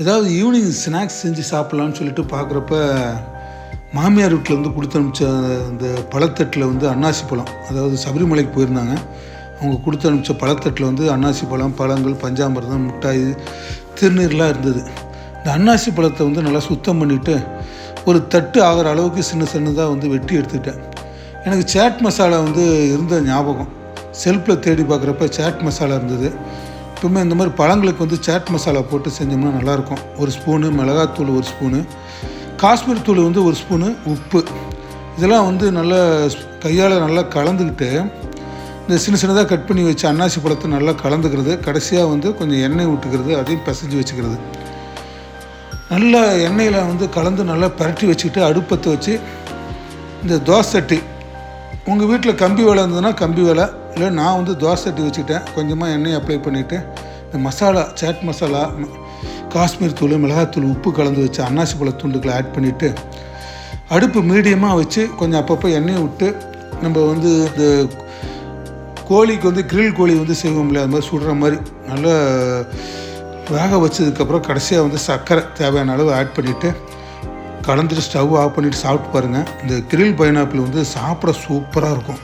ஏதாவது evening snacks செஞ்சு சாப்பிட்லான்னு சொல்லிட்டு பார்க்குறப்ப மாமியார் வீட்டில் வந்து கொடுத்து அனுப்பிச்ச அந்த பழத்தட்டில் வந்து அன்னாசி பழம் அதாவது சபரிமலைக்கு போயிருந்தாங்க. அவங்க கொடுத்து அனுப்பிச்ச பழத்தட்டில் வந்து அன்னாசி பழம் பழங்கள் பஞ்சாமிர்தம் மிட்டாய் திருநீர்லாம் இருந்தது. இந்த அன்னாசி பழத்தை வந்து நல்லா சுத்தம் பண்ணிவிட்டு ஒரு தட்டு ஆகிற அளவுக்கு சின்ன சின்னதாக வந்து வெட்டி எடுத்துக்கிட்டேன் எனக்கு சேட் மசாலா வந்து இருந்த ஞாபகம். செல்ஃபில் தேடி பார்க்குறப்ப சேட் மசாலா இருந்தது. எப்பவுமே இந்த மாதிரி பழங்களுக்கு வந்து சாட் மசாலா போட்டு செஞ்சோம்னா நல்லாயிருக்கும். ஒரு ஸ்பூனு மிளகாத்தூள் ஒரு ஸ்பூனு காஷ்மீர் தூள் வந்து ஒரு ஸ்பூனு உப்பு. இதெல்லாம் வந்து நல்லா கையால் நல்லா கலந்துக்கிட்டு இந்த சின்ன சின்னதாக கட் பண்ணி வச்சு அன்னாசி பழத்தை நல்லா கலந்துக்கிறது. கடைசியாக வந்து கொஞ்சம் எண்ணெய் விட்டுக்கிறது அதையும் பிசைஞ்சு வச்சுக்கிறது. நல்லா எண்ணெயில் வந்து கலந்து நல்லா பரட்டி வச்சுக்கிட்டு அடுப்பத்தை வச்சு இந்த தோசை சட்டி. உங்கள் வீட்டில் கம்பி வேலை இருந்ததுன்னா கம்பி வேலை இல்லை நான் வந்து தோசை சட்டி வச்சுக்கிட்டேன். கொஞ்சமாக எண்ணெய் அப்ளை பண்ணிவிட்டு இந்த மசாலா சாட் மசாலா காஷ்மீர் தூள் மிளகாத்தூள் உப்பு கலந்து வச்சு அன்னாசி பழ துண்டுகளை ஆட் பண்ணிவிட்டு அடுப்பு மீடியமாக வச்சு கொஞ்சம் அப்பப்போ எண்ணெயை விட்டு நம்ம வந்து இந்த கோழிக்கு வந்து கிரில் கோழி வந்து செய்வோம் இல்லையா அது மாதிரி சுடுற மாதிரி நல்லா வேக வச்சதுக்கப்புறம் கடைசியாக வந்து சர்க்கரை தேவையான அளவு ஆட் பண்ணிவிட்டு கலந்துட்டு ஸ்டவ் ஆஃப் பண்ணிவிட்டு சாப்பிட்டு பாருங்கள் இந்த கிரில் பைனாப்பிள் வந்து சாப்பிட சூப்பராக இருக்கும்.